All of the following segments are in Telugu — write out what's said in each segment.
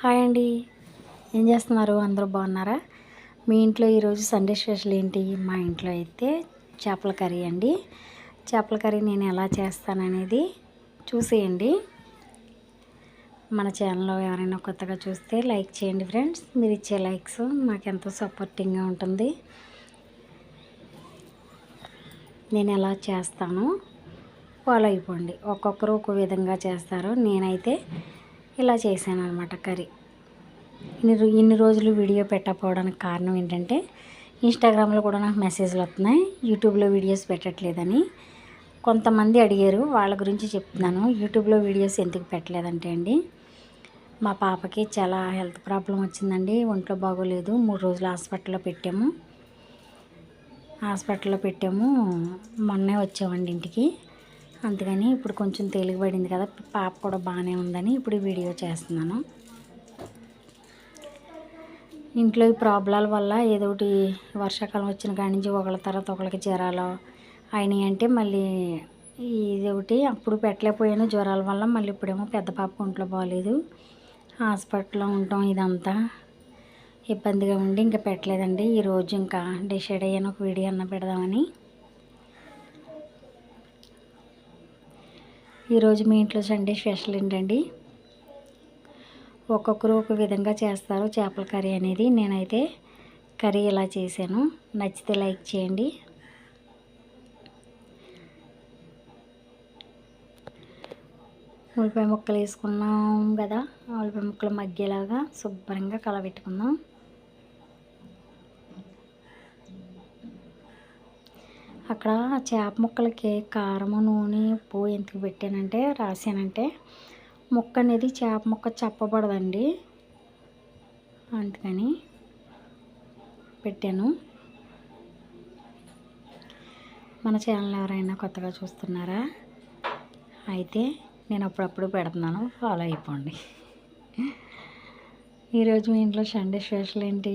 హాయ్ అండి. ఏం చేస్తున్నారు? అందరూ బాగున్నారా? మీ ఇంట్లో ఈరోజు సండే స్పెషల్ ఏంటి? మా ఇంట్లో అయితే చేపల కర్రీ అండి. చేపల కర్రీ నేను ఎలా చేస్తాననేది చూసేయండి. మన ఛానల్లో ఎవరైనా కొత్తగా చూస్తే లైక్ చేయండి ఫ్రెండ్స్. మీరు ఇచ్చే లైక్స్ మాకెంతో సపోర్టింగ్గా ఉంటుంది. నేను ఎలా చేస్తాను? ఫాలో అయిపోండి. ఒక్కొక్కరు ఒక్కో విధంగా చేస్తారు. నేనైతే ఇలా చేశాను అనమాట కర్రీ. ఇన్ని ఇన్ని రోజులు వీడియో పెట్టకపోవడానికి కారణం ఏంటంటే ఇన్స్టాగ్రామ్లో కూడా నాకు మెసేజ్లు వస్తున్నాయి యూట్యూబ్లో వీడియోస్ పెట్టట్లేదని. కొంతమంది అడిగారు వాళ్ళ గురించి చెప్తున్నాను. యూట్యూబ్లో వీడియోస్ ఎందుకు పెట్టలేదంటే అండి మా పాపకి చాలా హెల్త్ ప్రాబ్లం వచ్చిందండి. ఒంట్లో బాగోలేదు. మూడు రోజులు హాస్పిటల్లో పెట్టాము. హాస్పిటల్లో పెట్టాము. మొన్నే వచ్చామండి ఇంటికి. అందుకని ఇప్పుడు కొంచెం తేలికబడింది కదా పాప కూడా బాగానే ఉందని ఇప్పుడు వీడియో చేస్తున్నాను. ఇంట్లో ఈ ప్రాబ్లాల వల్ల ఏదో ఒకటి వర్షాకాలం వచ్చిన కాడి నుంచి ఒకళ్ళ తర్వాత ఒకళ్ళకి జ్వరాలు అయినాయి అంటే మళ్ళీ ఇది ఒకటి అప్పుడు పెట్టలేకపోయాను. జ్వరాల వల్ల మళ్ళీ ఇప్పుడేమో పెద్ద పాప ఒంట్లో బాగాలేదు. హాస్పిటల్లో ఉంటాం ఇదంతా. ఇబ్బందిగా ఉండి ఇంకా పెట్టలేదండి. ఈరోజు ఇంకా డిసైడ్ అయ్యాను ఒక వీడియో అన్న పెడదామని. ఈరోజు మీ ఇంట్లో సండే స్పెషల్ ఏంటండి? ఒక్కొక్కరు ఒక విధంగా చేస్తారు చేపల కర్రీ అనేది. నేనైతే కర్రీ ఇలా చేశాను. నచ్చితే లైక్ చేయండి. ఉల్లిపాయ ముక్కలు వేసుకున్నాం కదా. ఉల్లిపాయ ముక్కలు మగ్గేలాగా శుభ్రంగా కలబెట్టుకుందాం. అక్కడ చేప ముక్కలకి కారము నూనె ఉప్పు ఎందుకు పెట్టానంటే రాశానంటే ముక్క అనేది చేప ముక్క చెప్పబడదండి. అందుకని పెట్టాను. మన ఛానల్ ఎవరైనా కొత్తగా చూస్తున్నారా? అయితే నేను అప్పుడప్పుడు పెడుతున్నాను. ఫాలో అయిపోండి. ఈరోజు మీ ఇంట్లో సండే స్పెషల్ ఏంటి?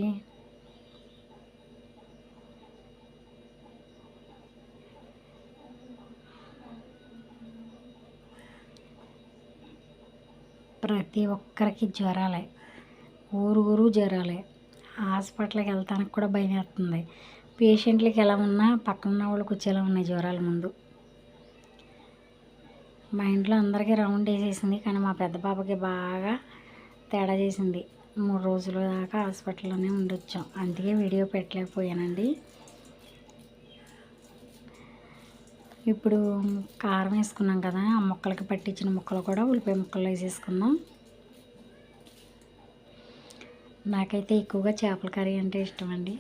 ప్రతి ఒక్కరికి జ్వరాలే. ఊరు ఊరు జ్వరాలే. హాస్పిటల్కి వెళ్తానికి కూడా భయం వేస్తుంది పేషెంట్లకి ఎలా ఉన్నా పక్కన ఉన్న వాళ్ళకి వచ్చేలా ఉన్నాయి జ్వరాల ముందు. మా ఇంట్లో అందరికీ రౌండ్ వేసేసింది కానీ మా పెద్ద పాపకి బాగా తేడా చేసింది. మూడు రోజుల దాకా హాస్పిటల్లోనే ఉండొచ్చాం. అందుకే వీడియో పెట్టలేకపోయానండి. ఇప్పుడు కారం వేసుకున్నాం కదా ఆ ముక్కలకి పట్టించిన ముక్కలు కూడా ఉల్లిపాయ ముక్కలు వేసేసుకుందాం. నాకైతే ఎక్కువగా చేపల కర్రీ అంటే ఇష్టం అండి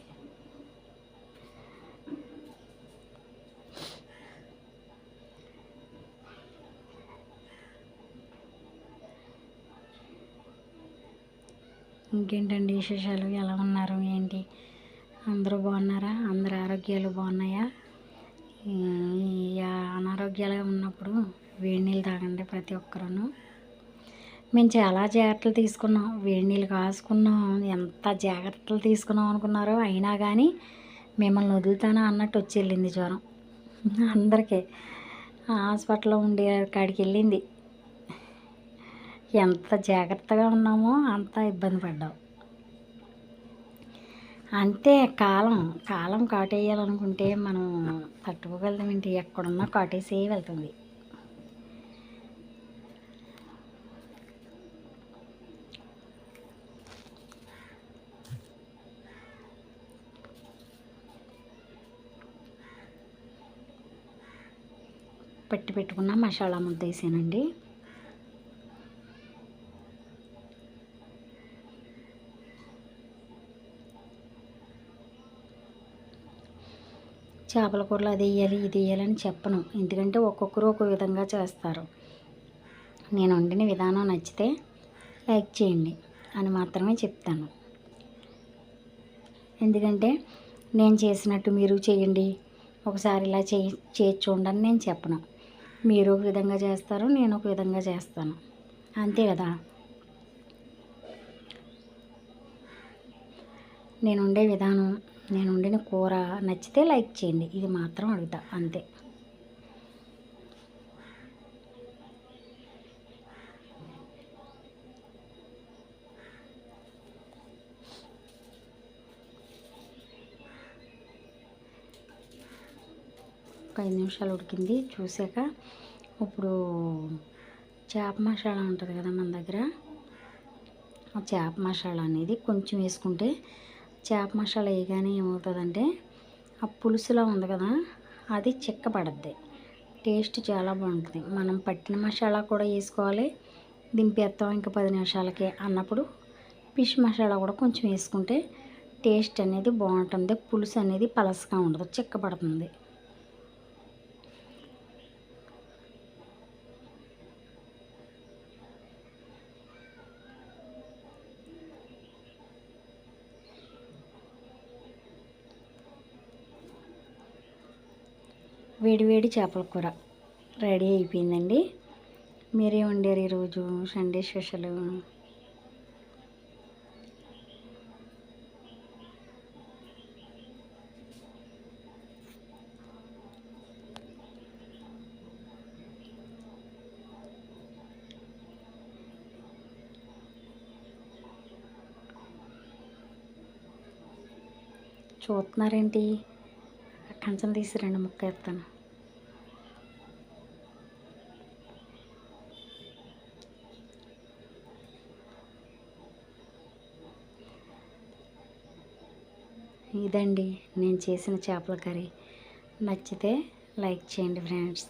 ఇంకేంటండి విశేషాలు? ఎలా ఉన్నారు? ఏంటి? అందరూ బాగున్నారా? అందరి ఆరోగ్యాలు బాగున్నాయా? అనారోగ్యాలుగా ఉన్నప్పుడు వేడి నీళ్ళు తాగండి ప్రతి ఒక్కరూ మేము చాలా జాగ్రత్తలు తీసుకున్నాం. వేడి నీళ్ళు కాసుకున్నాం. ఎంత జాగ్రత్తలు తీసుకున్నాం అనుకున్నారో అయినా కానీ మిమ్మల్ని వదులుతానా అన్నట్టు వచ్చి వెళ్ళింది జ్వరం. అందరికీ హాస్పిటల్లో ఉండే కాడికి వెళ్ళింది. ఎంత జాగ్రత్తగా ఉన్నామో అంత ఇబ్బంది పడ్డాం. అంతే కాలం కాలం కాటేయాలనుకుంటే మనం తట్టుకోగలుగుతాం ఏంటి? ఎక్కడున్నా కాటేసే వెళ్తుంది. పెట్టి పెట్టుకున్న మసాలా ముద్ద వేసానండి. చేపల కూరలు అది వేయాలి ఇది వేయాలని చెప్పను. ఎందుకంటే ఒక్కొక్కరు ఒక విధంగా చేస్తారు. నేను వండిన విధానం నచ్చితే లైక్ చేయండి అని మాత్రమే చెప్తాను. ఎందుకంటే నేను చేసినట్టు మీరు చేయండి. ఒకసారి ఇలా చేయి చేసి చూడండి అని నేను చెప్పను. మీరు ఒక విధంగా చేస్తారు నేను ఒక విధంగా చేస్తాను. అంతే కదా? నేను ఉండే విధానం నేను వండిన కూర నచ్చితే లైక్ చేయండి. ఇది మాత్రం అడుగుతా. అంతే. ఒక ఐదు నిమిషాలు ఉడికింది. చూసాక ఇప్పుడు చేప మసాలా ఉంటుంది కదా మన దగ్గర. ఆ చేప మసాలా అనేది కొంచెం వేసుకుంటే చేప మసాలా వేయగానే ఏమవుతుందంటే ఆ పులుసులో ఉంది కదా అది చిక్కపడద్ది టేస్ట్ చాలా బాగుంటుంది. మనం పట్టిన మసాలా కూడా వేసుకోవాలి. దింపేస్తాం ఇంకా పది నిమిషాలకే అన్నప్పుడు ఫిష్ మసాలా కూడా కొంచెం వేసుకుంటే టేస్ట్ అనేది బాగుంటుంది. పులుసు అనేది పలసగా ఉండదు చిక్కపడుతుంది వేడివేడి చేపల కూర రెడీ అయిపోయిందండి. మీరే వండారు ఈరోజు సండే స్పెషల్? చూస్తున్నారేంటి? కంచం తీసి రెండు ముక్క ఎత్తాను ఇదండి నేను చేసిన చేపల కర్రీ. నచ్చితే లైక్ చేయండి ఫ్రెండ్స్.